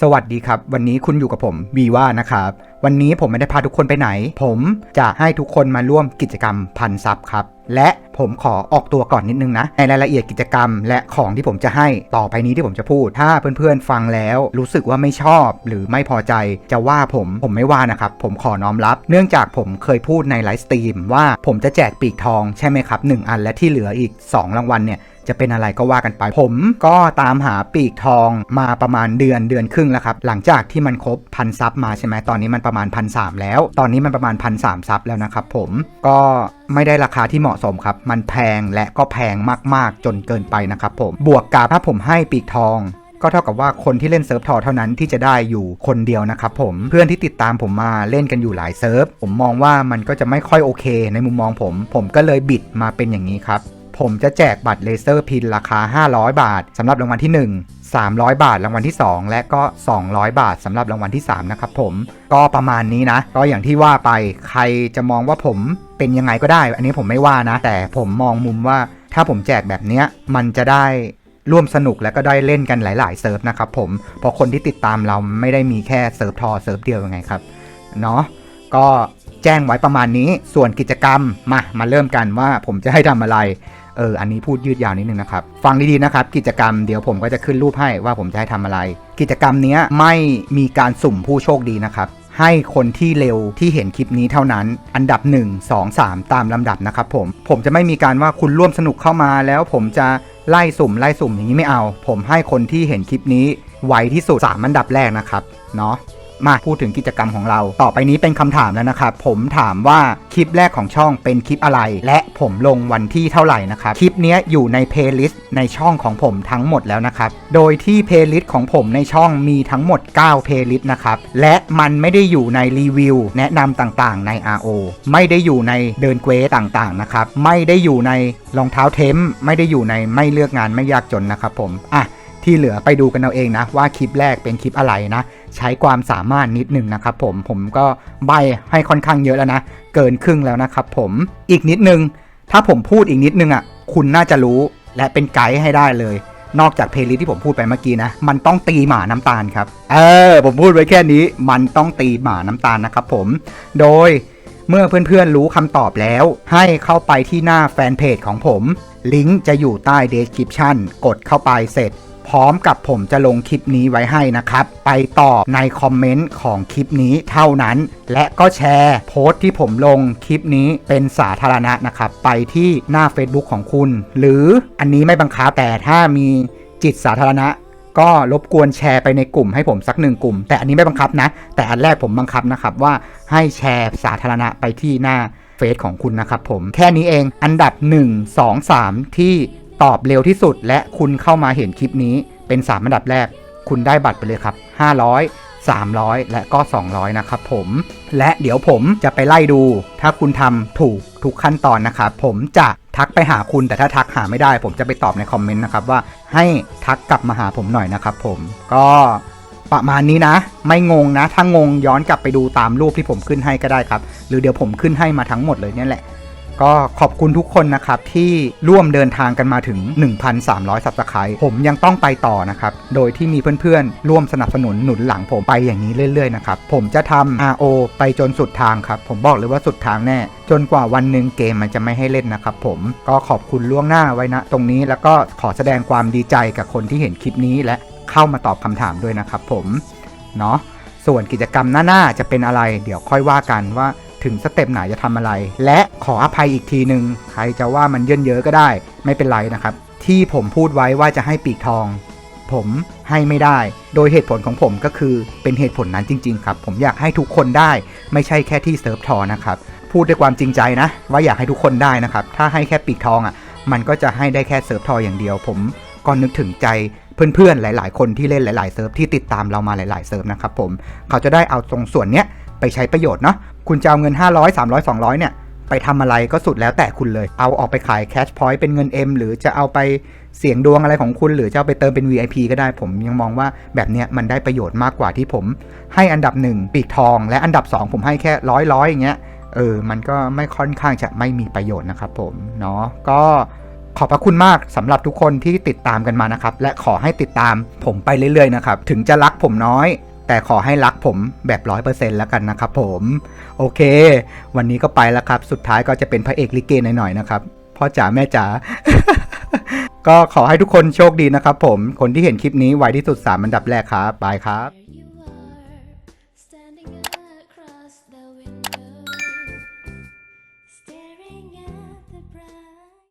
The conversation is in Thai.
สวัสดีครับ วันนี้คุณอยู่กับผมวีว่านะครับ วันนี้ผมไม่ได้พาทุกคนไปไหน ผมจะให้ทุกคนมาร่วมกิจกรรมพันซับครับ และผมขอออกตัวก่อนนิดนึงนะ ในรายละเอียดกิจกรรม และของที่ผมจะให้ต่อไปนี้ที่ผมจะพูด ถ้าเพื่อนๆฟังแล้ว รู้สึกว่าไม่ชอบ หรือไม่พอใจจะว่าผมผมไม่ว่านะครับ ผมขอน้อมรับ เนื่องจากผมเคยพูดในไลฟ์สตรีมว่าผมจะแจกปีกทองใช่ไหมครับหนึ่งอันและที่เหลืออีก 2 รางวัลเนี่ยจะเป็นอะไรก็ว่ากันไป ผมก็ตามหาปีกทองมาประมาณเดือนเดือนครึ่งแล้วครับ หลังจากที่มันครบพันซับมาใช่ไหมตอนนี้มันประมาณพันสแล้ว ตอนนี้มันประมาณพันสซับแล้วนะครับผมก็ไม่ได้ราคาที่เหมาะสมครับ มันแพงและก็แพงมากๆจนเกินไปนะครับผมบวกกับถ้าผมให้ปีกทองก็เท่ากับว่าคนที่เล่นเซิร์ฟทอเท่านั้นที่จะได้อยู่คนเดียวนะครับผมเพื่อนที่ติดตามผมมาเล่นกันอยู่หลายเซิร์ฟผมมองว่ามันก็จะไม่ค่อยโอเค ในมุมมองผม ผมก็เลยบิดมาเป็นอย่างนี้ครับ ผมจะแจกบัตรเลเซอร์พินราคา 500 บาทสำหรับรางวัลที่ 1 300 บาทรางวัลที่ 2 และก็ 200 บาทสำหรับรางวัลที่ 3 นะครับผมก็ประมาณนี้นะ ก็อย่างที่ว่าไปใครจะมองว่าผมเป็นยังไงก็ได้ อันนี้ผมไม่ว่านะ แต่ผมมองมุมว่าถ้าผมแจกแบบเนี้ยมันจะได้ร่วมสนุกและก็ได้เล่นกันหลาย ๆ เซิร์ฟนะครับผมเพราะคนที่ติดตามเราไม่ได้มีแค่เซิร์ฟทอเซิร์ฟเดียวยังไงครับเนาะก็แจ้งไว้ประมาณนี้ส่วนกิจกรรมมามาเริ่มกันว่าผมจะให้ทำอะไร เอออันนี้พูดยืดยาวนิดนึงนะครับฟังดีๆนะครับกิจกรรมเดี๋ยวผมก็จะขึ้นรูปให้ว่าผมจะให้ทำอะไร กิจกรรมนี้ไม่มีการสุ่มผู้โชคดีนะครับให้คนที่เร็วที่เห็นคลิปนี้เท่านั้น อันดับ 1 2 3 ตามลำดับนะครับผม ผมจะไม่มีการว่าคุณร่วมสนุกเข้ามาแล้วผมจะไล่สุ่มไล่สุ่มอย่างนี้ไม่เอา ผมให้คนที่เห็นคลิปนี้ไวที่สุด3อันดับแรกนะครับเนาะ มาพูดถึงกิจกรรมของเรา ต่อไปนี้เป็นคำถามแล้วนะครับผมถามว่าคลิปแรกของช่องเป็นคลิปอะไร และผมลงวันที่เท่าไหร่นะครับคลิปนี้อยู่ในเพลย์ลิสต์ในช่องของผมทั้งหมดแล้วนะครับโดยที่เพลย์ลิสต์ของผมในช่องมีทั้งหมด 9 เพลย์ลิสต์นะครับและมันไม่ได้อยู่ในรีวิวแนะนำต่างๆ ใน RO ไม่ได้อยู่ในเดินเกวต่างๆนะครับไม่ได้อยู่ในรองเท้าเทมไม่ได้อยู่ในไม่เลือกงานไม่ยากจนนะครับผมอะที่เหลือไปดูกันเอาเองนะว่าคลิปแรกเป็นคลิปอะไรนะ ใช้ความสามารถนิดหนึ่งนะครับผมผมก็ใบให้ค่อนข้างเยอะแล้วนะ เกินครึ่งแล้วนะครับผมอีกนิดนึง ถ้าผมพูดอีกนิดนึงอะคุณน่าจะรู้และเป็นไกด์ให้ได้เลย นอกจากเพลย์ลิสที่ผมพูดไปเมื่อกี้นะ มันต้องตีหมาน้ำตาลครับ เออ ผมพูดไว้แค่นี้ มันต้องตีหมาน้ำตาลนะครับผม โดยเมื่อเพื่อนๆรู้คำตอบแล้ว ให้เข้าไปที่หน้าแฟนเพจของผม ลิงก์จะอยู่ใต้ description กดเข้าไปเสร็จ พร้อมกับผมจะลงคลิปนี้ไว้ให้นะครับ ไปตอบในคอมเมนต์ของคลิปนี้เท่านั้น และก็แชร์โพสต์ที่ผมลงคลิปนี้เป็นสาธารณะนะครับ ไปที่หน้า Facebook ของคุณ หรืออันนี้ไม่บังคับแต่ถ้ามีจิตสาธารณะก็รบกวนแชร์ไปในกลุ่มให้ผมสักหนึ่งกลุ่ม แต่อันนี้ไม่บังคับนะ แต่อันแรกผมบังคับนะครับว่าให้แชร์สาธารณะไปที่หน้าเฟซของคุณนะครับผมแค่นี้เองอันดับ 1 2 3 ที่ ตอบเร็วที่สุด และคุณเข้ามาเห็นคลิปนี้เป็น 3 อันดับแรก คุณได้บัตรไปเลยครับ 500 300 และก็ 200 นะครับผม และเดี๋ยวผมจะไปไล่ดู ถ้าคุณทำถูกทุกขั้นตอนนะครับผมจะทักไปหาคุณแต่ถ้าทักหาไม่ได้ ผมจะไปตอบในคอมเมนต์นะครับว่าให้ทักกลับมาหาผมหน่อยนะครับผมก็ประมาณนี้นะ ไม่งงนะ ถ้างงย้อนกลับไปดูตามรูปที่ผมขึ้นให้ก็ได้ครับ หรือเดี๋ยวผมขึ้นให้มาทั้งหมดเลยเนี่ยแหละ ก็ขอบคุณทุกคนนะครับที่ร่วมเดินทางกันมาถึง 1,300 สับสไครต์ผมยังต้องไปต่อนะครับ โดยที่มีเพื่อนๆ ร่วมสนับสนุนหนุนหลังผมไปอย่างนี้เรื่อยๆนะครับ ผมจะทำ RO ไปจนสุดทางครับ ผมบอกเลยว่าสุดทางแน่ จนกว่าวันหนึ่งเกมมันจะไม่ให้เล่นนะครับผมก็ขอบคุณล่วงหน้าไว้นะ ตรงนี้แล้วก็ขอแสดงความดีใจกับคนที่เห็นคลิปนี้และเข้ามาตอบคำถามด้วยนะครับผมเนาะส่วนกิจกรรมหน้าๆจะเป็นอะไร เดี๋ยวค่อยว่ากันว่า ถึงสเต็ปไหนจะทำอะไร และขออภัยอีกทีหนึ่งใครจะว่ามันเยินเยอะก็ได้ ไม่เป็นไรนะครับ ที่ผมพูดไว้ว่าจะให้ปีกทอง ผมให้ไม่ได้ โดยเหตุผลของผมก็คือเป็นเหตุผลนั้นจริง ๆ ครับ ผมอยากให้ทุกคนได้ ไม่ใช่แค่ที่เซิร์ฟทอนะครับพูดด้วยความจริงใจนะ ว่าอยากให้ทุกคนได้นะครับ ถ้าให้แค่ปีกทองอะ มันก็จะให้ได้แค่เซิร์ฟทออย่างเดียว ผมก็นึกถึงใจเพื่อนๆ หลาย ๆ คนที่เล่นหลาย ๆ เซิร์ฟที่ติดตามเรามาหลาย ๆ เซิร์ฟนะครับผม เขาจะได้เอาตรงส่วนเนี้ย ไปใช้ประโยชน์เนาะคุณจะเอาเงิน 500 300 200 เนี่ย ไปทำอะไรก็สุดแล้วแต่คุณเลย เอาออกไปขายแคชพอยต์เป็นเงิน M หรือจะเอาไปเสี่ยงดวงอะไรของคุณ หรือจะเอาไปเติมเป็น VIP ก็ได้ผมยังมองว่าแบบเนี้ยมันได้ประโยชน์มากกว่าที่ผม ให้อันดับ 1 ปีกทอง และอันดับ 2 ผมให้แค่ร้อยร้อยอย่างเงี้ยเออมันก็ไม่ค่อนข้างจะไม่มีประโยชน์นะครับผมเนาะก็ขอบพระคุณมากสำหรับทุกคนที่ติดตามกันมานะครับ และขอให้ติดตามผมไปเรื่อยๆนะครับ ถึงจะรักผมน้อย แต่ขอให้รักผมแบบร้อยเปอร์เซ็นต์แล้วกันนะครับผม โอเค วันนี้ก็ไปแล้วครับ สุดท้ายก็จะเป็นพระเอกลิเกหน่อยๆนะครับ พ่อจ๋าแม่จ๋า ก็ขอให้ทุกคนโชคดีนะครับผม คนที่เห็นคลิปนี้ไวที่สุด3อันดับแรกครับ บายครับ